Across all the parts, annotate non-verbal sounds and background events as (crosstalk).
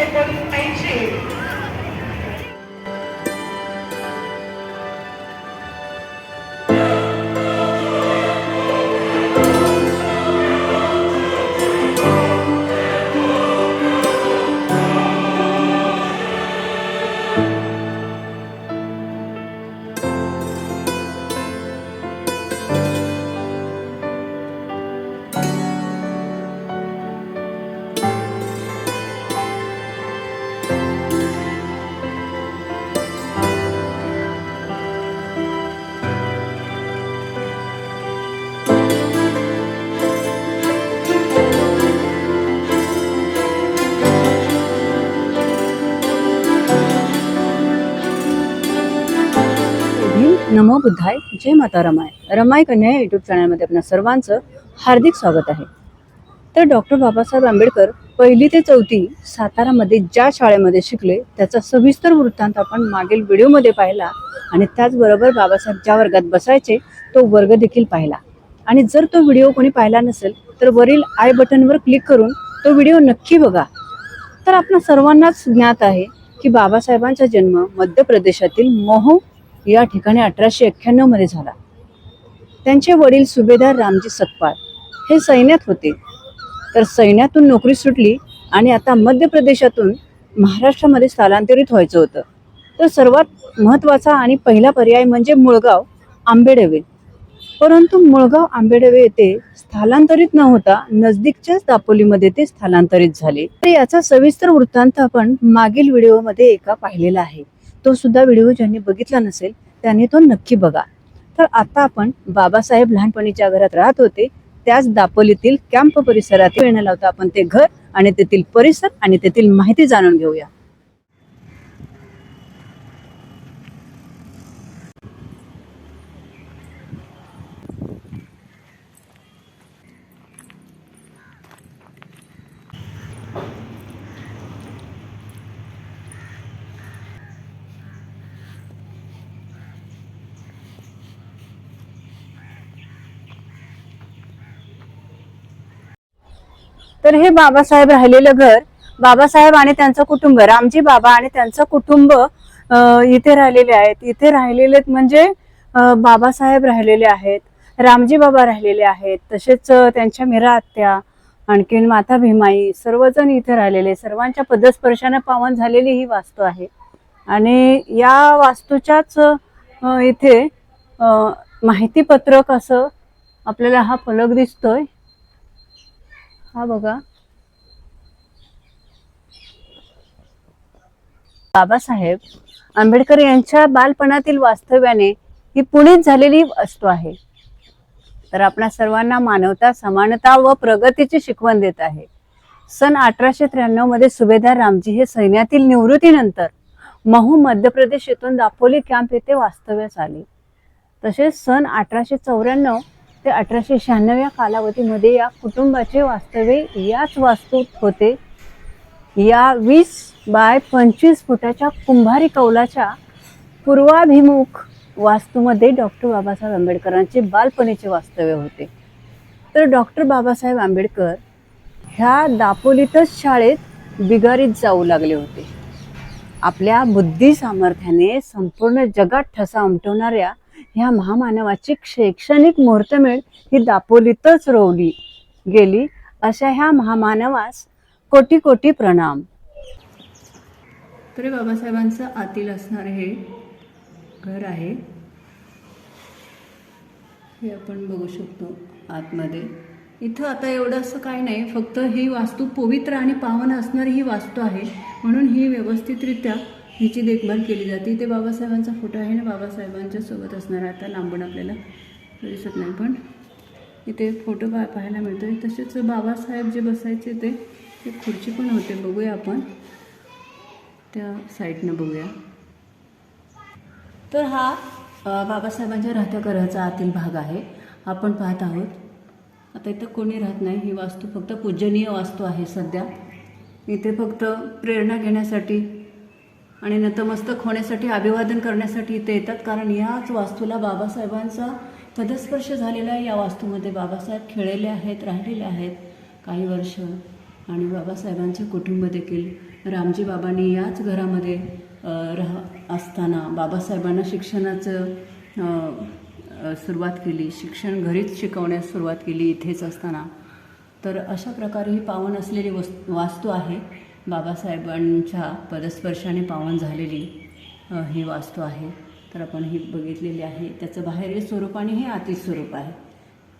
Second ऐंशी नमो बुद्धाय जय माता रमाय. रमाय कन्या या यूट्यूब चॅनलमध्ये आपल्या सर्वांचं हार्दिक स्वागत आहे. तर डॉक्टर बाबासाहेब आंबेडकर पहिली ते चौथी सातारामध्ये ज्या शाळेमध्ये शिकले त्याचा सविस्तर वृत्तांत आपण मागील व्हिडिओमध्ये पाहिला आणि त्याचबरोबर बाबासाहेब ज्या वर्गात बसायचे तो वर्ग देखील पाहिला. आणि जर तो व्हिडिओ कोणी पाहिला नसेल तर वरील आय बटनवर क्लिक करून तो व्हिडिओ नक्की बघा. तर आपल्या सर्वांनाच ज्ञात आहे की बाबासाहेबांचा जन्म मध्य प्रदेशातील मोहो या ठिकाणी अठराशे एक्क्याण्णवमध्ये झाला. त्यांचे वडील सुभेदार रामजी सतपाल हे सैन्यात होते. तर सैन्यातून नोकरी सुटली आणि आता मध्य प्रदेशातून महाराष्ट्रामध्ये स्थलांतरित व्हायचं होतं. तर सर्वात महत्त्वाचा आणि पहिला पर्याय म्हणजे मुळगाव आंबेडवे. परंतु मुळगाव आंबेडवे येथे स्थलांतरित न होता नजदीकच्याच दापोलीमध्ये ते स्थलांतरित झाले. तर याचा सविस्तर वृत्तांत आपण मागील व्हिडिओमध्ये एका पाहिलेला आहे. तो सुद्धा व्हिडिओ ज्यांनी बघितला नसेल त्यांनी तो नक्की बघा. तर आता आपण बाबासाहेब लहानपणीच्या घरात राहत होते त्याच दापोलीतील कॅम्प परिसरात येण्याला लावता आपण ते घर आणि तेथील परिसर आणि तेथील माहिती जाणून घेऊया. तर हे बाबासाहेब राहिलेलं घर बाबासाहेब आणि त्यांचं कुटुंब रामजी बाबा आणि त्यांचं कुटुंब इथे राहिलेले आहेत. इथे राहिलेले म्हणजे बाबासाहेब राहिलेले आहेत रामजी बाबा राहिलेले आहेत तसेच त्यांच्या मीरा आत्या आणखीन माता भीमाई सर्वजण इथे राहिलेले सर्वांच्या पदस्पर्शानं पावन झालेली ही वास्तू आहे. आणि या वास्तूच्याच इथे माहितीपत्रक असं आपल्याला हा फलक दिसतोय. हा बघा. बाबासाहेब आंबेडकर यांच्या बालपणातील वास्तव्याने ही पुणेच झालेली वस्तू आहे. तर आपल्या सर्वांना मानवता समानता व प्रगतीची शिकवण देत आहे. सन अठराशे त्र्याण्णवमध्ये सुभेदार रामजी हे सैन्यातील निवृत्तीनंतर महू मध्य प्रदेश येथून दापोली कॅम्प येथे वास्तव्यास आले. तसेच सन अठराशे चौऱ्याण्णव ते अठराशे शहाण्णव या कालावधीमध्ये या कुटुंबाचे वास्तव्य याच वास्तूत होते. या वीस बाय पंचवीस फुटाच्या कुंभारी कौलाच्या पूर्वाभिमुख वास्तूमध्ये डॉक्टर बाबासाहेब आंबेडकरांचे बालपणीचे वास्तव्य होते. तर डॉक्टर बाबासाहेब आंबेडकर ह्या दापोलीतच शाळेत बिगारीत जाऊ लागले होते. आपल्या बुद्धी सामर्थ्याने संपूर्ण जगात ठसा उमटवणाऱ्या ह्या महामानवाची शैक्षणिक मुहूर्तमेळ ही दापोलीतच रोवली गेली अशा ह्या महामानवास कोटी कोटी प्रणाम. तरी बाबासाहेबांचं आतील असणारे हे घर आहे. हे आपण बघू शकतो आतमध्ये. इथं आता एवढं असं काही नाही फक्त ही वास्तू पवित्र आणि पावन असणारी ही वास्तू आहे. म्हणून ही व्यवस्थितरित्या हिची देखभाल केली जाते. इथे बाबासाहेबांचा फोटो आहे आणि बाबासाहेबांच्या सोबत असणार आहे आता लांबून आपल्याला दिसत नाही. पण इथे फोटो पा पाहायला मिळतोय. तसेच बाबासाहेब जे बसायचे ते ते खुर्ची पण होते. बघूया आपण. त्या साईडनं बघूया. तर हा बाबासाहेबांच्या राहत्या घराचा आतील भाग आहे. आपण पाहत आहोत. आता इथं कोणी राहत नाही. ही वास्तू फक्त पूजनीय वास्तू आहे सध्या. इथे फक्त प्रेरणा घेण्यासाठी आणि नतमस्तक होण्यासाठी अभिवादन करण्यासाठी इथे येतात. कारण याच वास्तूला बाबासाहेबांचा पदस्पर्श झालेला आहे. या वास्तूमध्ये बाबासाहेब खेळलेले आहेत राहिलेले आहेत काही वर्ष. आणि बाबासाहेबांचे कुटुंब देखील रामजी बाबांनी याच घरामध्ये राह असताना बाबासाहेबांना शिक्षणाचं सुरुवात केली. शिक्षण घरीच शिकवण्यास सुरुवात केली इथेच असताना. तर अशा प्रकारे ही पावन असलेली वस् वास्तू आहे. बाबासाहेबांच्या पदस्पर्शाने पावन झालेली ही वास्तू आहे. तर आपण ही बघितलेली आहे. त्याचं बाहेरील स्वरूप आणि हे आतील स्वरूप आहे.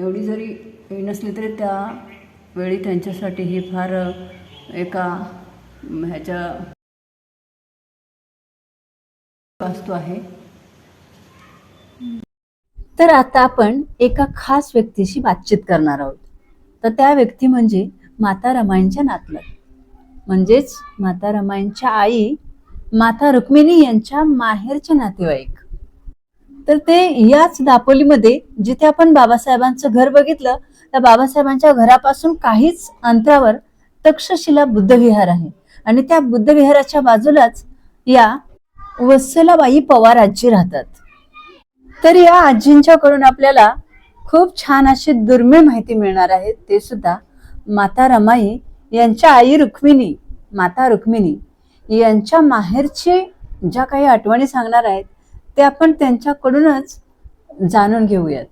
एवढी जरी नसली तरी त्या वेळी त्यांच्यासाठी ही फार एका ह्याच्या वास्तू आहे. तर आता आपण एका खास व्यक्तीशी बातचीत करणार आहोत. तर त्या व्यक्ती म्हणजे माता रमाईंच्या नातलं म्हणजेच माता रमाईंच्या आई माता रुक्मिणी यांच्या माहेरचे नातेवाईक. तर ते याच दापोलीमध्ये जिथे आपण बाबासाहेबांचं घर बघितलं त्या बाबासाहेबांच्या घरापासून काहीच अंतरावर तक्षशिला बुद्धविहार आहे. आणि त्या बुद्धविहाराच्या बाजूलाच या वत्सलाबाई पवार आजी राहतात. तर या आजींच्याकडून आपल्याला खूप छान अशी दुर्मिळ माहिती मिळणार आहे. ते सुद्धा माता रमाई यांच्या आई रुक्मिणी माता रुक्मिणी यांच्या माहेरची ज्या काही आठवणी सांगणार आहेत ते आपण त्यांच्याकडूनच जाणून घेऊयात.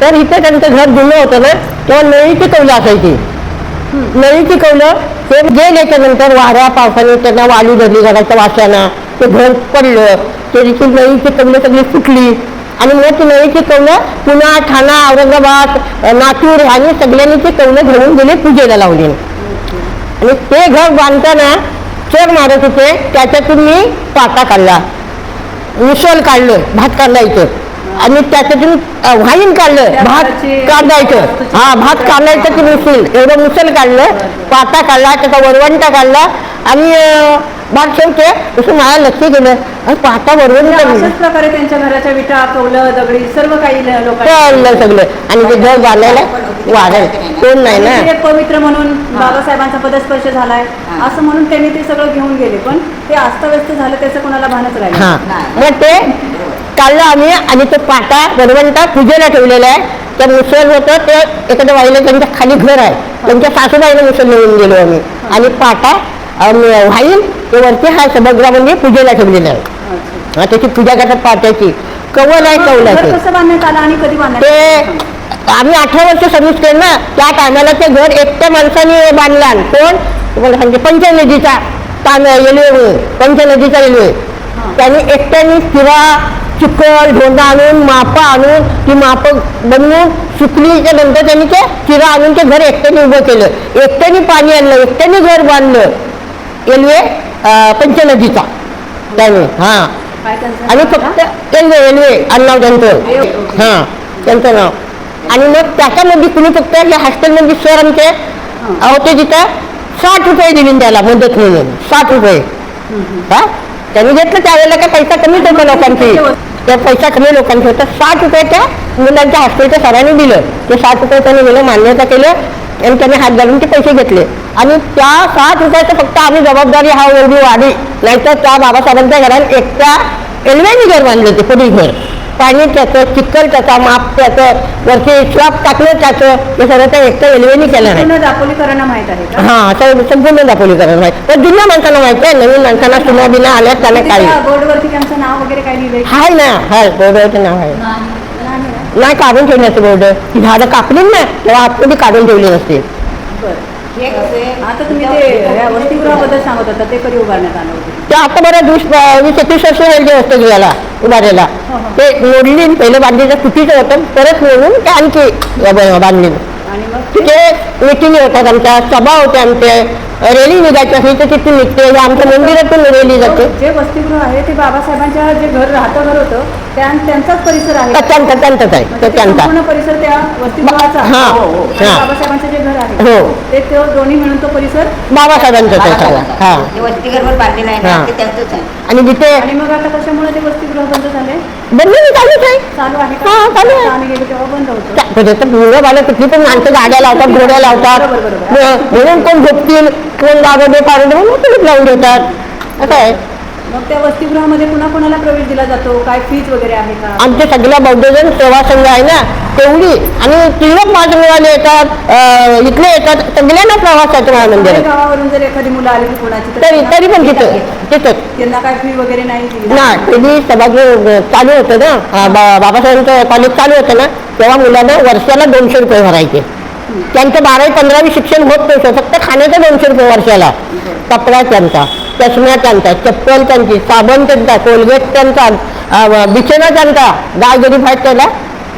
तर इथे त्यांचं घर जुनं होतं ना तेव्हा नळीची कौलं असायची. नळीची कौलं ते गेल्याच्यानंतर वाऱ्या पावसाने त्यांना वाली धरली घराच्या वाशानं. ते घर पडलं त्याची नळीची कौलं सगळी फुटली आणि मग ती नळीची कौलं पुन्हा ठाणा औरंगाबाद नागपूर आणि सगळ्यांनी ती कौलं घेऊन गेले पूजेला लावली. आणि ते घर बांधताना चर मारत होते त्याच्यातून मी पाटा काढला. मुसल काढलं भात काढायचं आणि त्याच्यातून अ, वाहीन काढलं भात काढायचं. हा भात काढायचं ते मुसल एवढं मुसल काढलं पाटा काढला त्याचा वरवंटा काढला आणि भात ठेवते तसं मला लक्ष गेलं अरे पाटा वरवंटा अशाच प्रकारे त्यांच्या घराच्या विटा कौलं दगडी सर्व काही लोक कळलं सगळं. आणि ते घर बांधायला वाढेल. कोण नाही ना? पवित्र म्हणून बाबासाहेबांचा पदस्पर्श झालाय. असं म्हणून त्यांनी ते सगळं घेऊन गेले. पण ते अस्तव्यस्त झालं त्याचं कोणाला भानच राहिलं मग ते काढलं आम्ही आणि तो पाटा वरवंटा पूजेला ठेवलेला आहे. त्या मुसल होतं ते एखाद्या वाईला त्यांच्या खाली घर आहे. त्यांच्या सासूबाईला मुसल नेऊन गेलो आम्ही. आणि पाटा वाहीन ते वरती हा सभागृहामध्ये पूजेला ठेवलेलं आहे. त्याची पूजा करतात पाट्याची. कवल आहे बांधण्यात ते? आम्ही अठरा वर्ष सर्व्हिस केलं ना त्या टायमाला ते घर एकट्या माणसाने बांधलं आणि कोण? तुम्हाला सांगते पंचनदीचा तान रेल्वे पंचनदीचा रेल्वे त्यांनी एकट्याने किरा चिकल ढोंडा आणून मापं आणून ती मापं बनवून सुकलीच्या नंतर त्यांनी ते चिरा आणून ते घर एकट्याने उभं केलं. एकट्याने पाणी आणलं एकट्याने घर बांधलं. रेल्वे अं, पंचनदीचा. त्याने हां. आणि फक्त? रेल्वे रेल्वे आडनाव त्यांचं हां त्यांचं नाव. आणि मग त्याच्यामध्ये कुणी फक्त या हॉस्टेलमध्ये सर आमचे होते तिथं साठ रुपये दिले त्याला मदत म्हणून. साठ रुपये. हा? त्यांनी घेतलं त्यावेळेला काय पैसा कमीच होता लोकांची? त्या पैसा कमी लोकांची होता साठ रुपये त्या मुलांच्या हॉस्टेलच्या सरांनी दिलं. ते साठ रुपये त्यांनी दिलं मान्यता केलं आणि त्यांनी हात घालून ते पैसे घेतले. आणि त्या साठ रुपयाचं फक्त आम्ही जबाबदारी हा एवढी वाढी. नाहीतर त्या बाबासाहेबांच्या घरात एकट्या रेल्वेने घर बांधले होते पुढील घर. पाणी त्याचं चिखल त्याचा माप त्याचं वरती स्लॅब टाकलं त्याचं हे सगळं त्या एकट्या रेल्वेने केलं नाही दापोलीकरांना माहीत आहे का? हा संपूर्ण दापोलीकरण माहिती. पण जुन्या माणसांना माहिती आहे नवीन माणसांना सुना बिना आल्यात त्याला काही त्या बोर्डवरती त्यांचं नाव वगैरे काय लिहिलंय हाय ना हाय बोर्डाचं नाव आहे. नाही ना? नाही. काढून ठेवण्याचं बोर्ड. ती झाडं कापली ना तेव्हा आतमध्ये काढून ठेवली नसते. बरं. आता तुम्ही ते या वसतिगृहाबद्दल सांगत होता ते कधी उभारण्यात आलं होतं. ते आता बरं वीस वीस एकवीस वर्ष झाली असतं घ्यायला उभारायला. ते मोडली पहिलं बांधलेलं चुकीचं होतं परत मोडून ते आणखी बांधली तिथे मिटिंग होतात आमच्या सभा होते आमचे रेली निघायची असेल तर तिथून निघते. आमच्या मंदिरातून रेली जाते. जे वसतिगृह आहे ते बाबासाहेबांच्या जे घर राहतं घर होतं त्या त्यांचाच परिसर आहे. त्यांचा त्यांचाच आहे. म्हणजे तो त्यांचा. परिसर त्या वसतिगृहाचा. हा, आणि हा. बाबासाहेबांचं जे घर आहे हो. ते तो दोन्ही मिळून तो परिसर बाबासाहेबांचाच आहे हा. बांधलेलं आहे हा. ते त्यांचंच आहे. आणि जिथे आणि मग आता कशामुळे ते वसतिगृह बंद झाले? चालूच आहे. चालू आहे हा, चालू आहे. आम्ही गेलो तेव्हा बंद होतं. त्या- म्हणजे तर मुलं बालं कुठली पण माणसं गाड्या लावतात घोड्या लावतात. म्हणून कोण झोपतील? कोण गागडे पारडे म्हणून कुलूप लावून देतात असं आहे. मग त्या वसतिगृहामध्ये पुन्हा कोणाला प्रवेश दिला जातो? काय फीज वगैरे आहे का? आमचे सगळ्या बौद्धजन सेवा संघ आहे ना तेवढी. आणि तिळक महासंघवाले येतात इथले येतात सगळ्यांना प्रवासाचं आपल्या मंदिर गावावरून जर एखादी मुलं आली कोणाची तर तरी तरी पण तिथं तिथंच त्यांना काय फी वगैरे नाही दिली? ना कधी सभागृह चालू होतं ना. बाबासाहेबांचं कॉलेज चालू होतं ना. तेव्हा मुलांना वर्षाला दोनशे रुपये भरायचे. त्यांचं बारावी पंधरावी शिक्षण होत नाही फक्त खाण्याचं दोनशे रुपये वर्षाला. कपडा त्यांचा चष्म्या त्यांचा चप्पल त्यांची साबण त्यांचा कोलगेट त्यांचा बिछेना त्यांचा गाय गरीब आहेत त्याला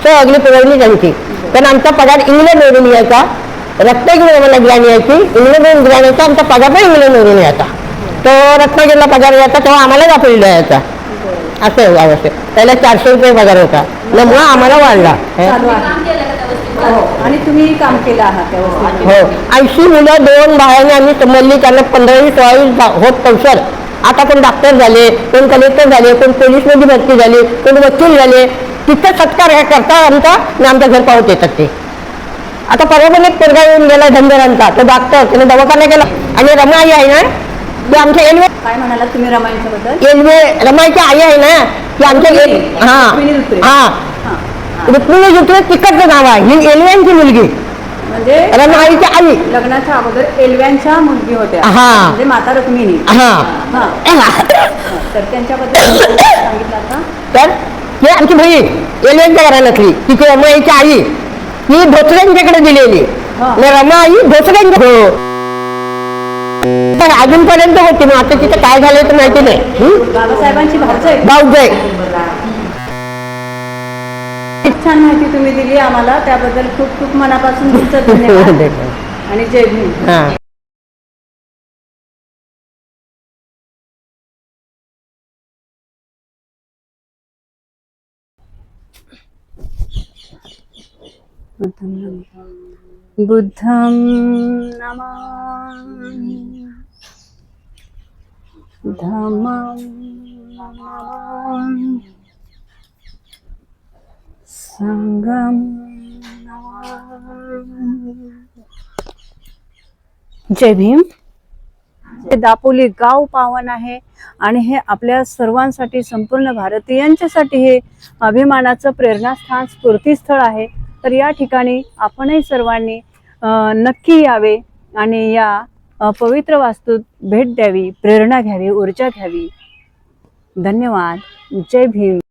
सगळी पुरवली त्यांची. पण आमचा पगार इंग्लंडवरून यायचा. रत्नागिरी आम्हाला ग्रॅन यायची इंग्लंडवरून ग्रॅन यायचा. आमचा पगार पण इंग्लंडवरून यायचा. तो रत्नागिरीला पगार यायचा तेव्हा आम्हाला दाखवलेला यायचा. असं आहे अवस्थेत त्याला चारशे रुपये पगार होता. त्यामुळं आम्हाला वाढला. हो. आणि तुम्ही काम केलं आहात. हो ऐंशी मुलं दोन बायाने आम्ही संबंधली त्यांना पंधरावी सोळावी होत कौशल आता कोण डॉक्टर झाले कोण कलेक्टर झाले कोण पोलीसमध्ये भरती झाले कोण वकील झाले तिथं सत्कार हे करतात आमचा आणि आमच्या घर पावत येतात ते आता परवा पण एक पोरगा येऊन गेला धनगरांचा तो डॉक्टर त्याने दवाखाना केला आणि रमाई आहे ना ती आमच्या एलवे काय म्हणालात तुम्ही रमाईच्या बद्दल एलवे रमाईची आई आहे ना ती आमच्या. हा हा. रुक्मिणी जुत्रे तिकडचं नाव आहे. ही एलव्यांची मुलगी. म्हणजे रमाईची आई. लग्नाच्या अगोदर एलव्यांच्या मुलगी होत्या. हा. म्हणजे माता रुक्मिणी. हा. हा. तर त्यांच्याबद्दल सांगितलं का? तर ही आमची बहीण एलवेंच्या घराण्यातली. तिची रमाईची आई. ही भोसऱ्यांच्याकडे दिलेली. हा. आणि रमाई भोसऱ्यांच्या हो. पण अजूनपर्यंत होती मग आता तिथं काय झालं तर माहिती नाही. हं? बाबासाहेबांची भावच आहे भाऊजय. खूप छान माहिती तुम्ही दिली आम्हाला. त्याबद्दल खूप खूप मनापासून तुमचं (laughs) धन्यवाद. आणि जय भीम. हा. बुद्धं नमामि धम्मं नमामि संगम। जय भीम. हे दापोली गाव पावन आहे आणि हे आपल्या सर्वांसाठी संपूर्ण भारतीयांच्यासाठी हे अभिमानाचं प्रेरणास्थान स्फूर्तीस्थळ आहे. तर या ठिकाणी आपणही सर्वांनी नक्की यावे आणि या पवित्र वास्तूत भेट द्यावी प्रेरणा घ्यावी ऊर्जा घ्यावी. धन्यवाद. जय भीम.